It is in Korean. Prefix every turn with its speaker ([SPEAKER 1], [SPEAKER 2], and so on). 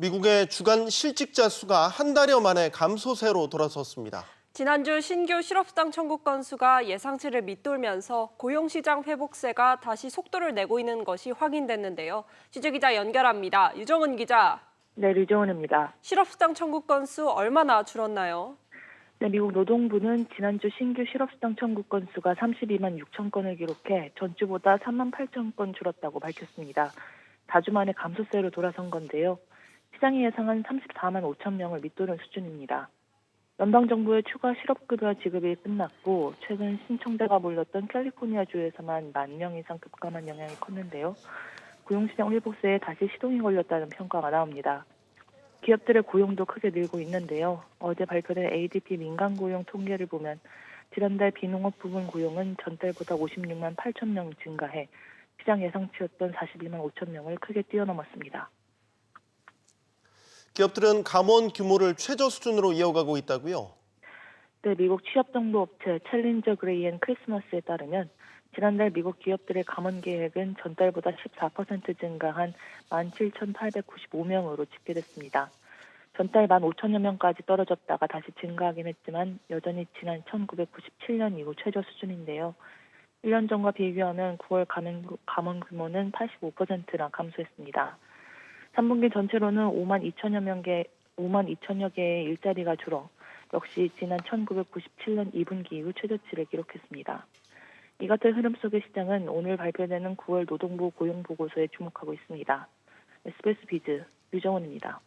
[SPEAKER 1] 미국의 주간 실직자 수가 한 달여 만에 감소세로 돌아섰습니다.
[SPEAKER 2] 지난주 신규 실업수당 청구 건수가 예상치를 밑돌면서 고용시장 회복세가 다시 속도를 내고 있는 것이 확인됐는데요. 취재기자 연결합니다. 유정은 기자,
[SPEAKER 3] 네, 류정은입니다.
[SPEAKER 2] 실업수당 청구 건수 얼마나 줄었나요?
[SPEAKER 3] 네, 미국 노동부는 지난주 신규 실업수당 청구 건수가 32만 6천 건을 기록해 전주보다 3만 8천 건 줄었다고 밝혔습니다. 4주 만에 감소세로 돌아선 건데요. 시장이 예상한 34만 5천 명을 밑도는 수준입니다. 연방정부의 추가 실업급여 지급이 끝났고 최근 신청자가 몰렸던 캘리포니아주에서만 만 명 이상 급감한 영향이 컸는데요. 고용시장 회복세에 다시 시동이 걸렸다는 평가가 나옵니다. 기업들의 고용도 크게 늘고 있는데요. 어제 발표된 ADP 민간 고용 통계를 보면 지난달 비농업 부분 고용은 전달보다 56만 8천 명 증가해 시장 예상치였던 41만 5천 명을 크게 뛰어넘었습니다.
[SPEAKER 1] 기업들은 감원 규모를 최저 수준으로 이어가고 있다고요.
[SPEAKER 3] 네, 미국 취업정보업체 챌린저 그레이 앤 크리스마스에 따르면 지난달 미국 기업들의 감원 계획은 전달보다 14% 증가한 17,895명으로 집계됐습니다. 전달 15,000여 명까지 떨어졌다가 다시 증가하긴 했지만 여전히 지난 1997년 이후 최저 수준인데요. 1년 전과 비교하면 9월 감원, 규모는 85%나 감소했습니다. 3분기 전체로는 5만 2천여 명개 5만 2천여 개의 일자리가 줄어 역시 지난 1997년 2분기 이후 최저치를 기록했습니다. 이 같은 흐름 속의 시장은 오늘 발표되는 9월 노동부 고용 보고서에 주목하고 있습니다. SBS 비즈 유정원입니다.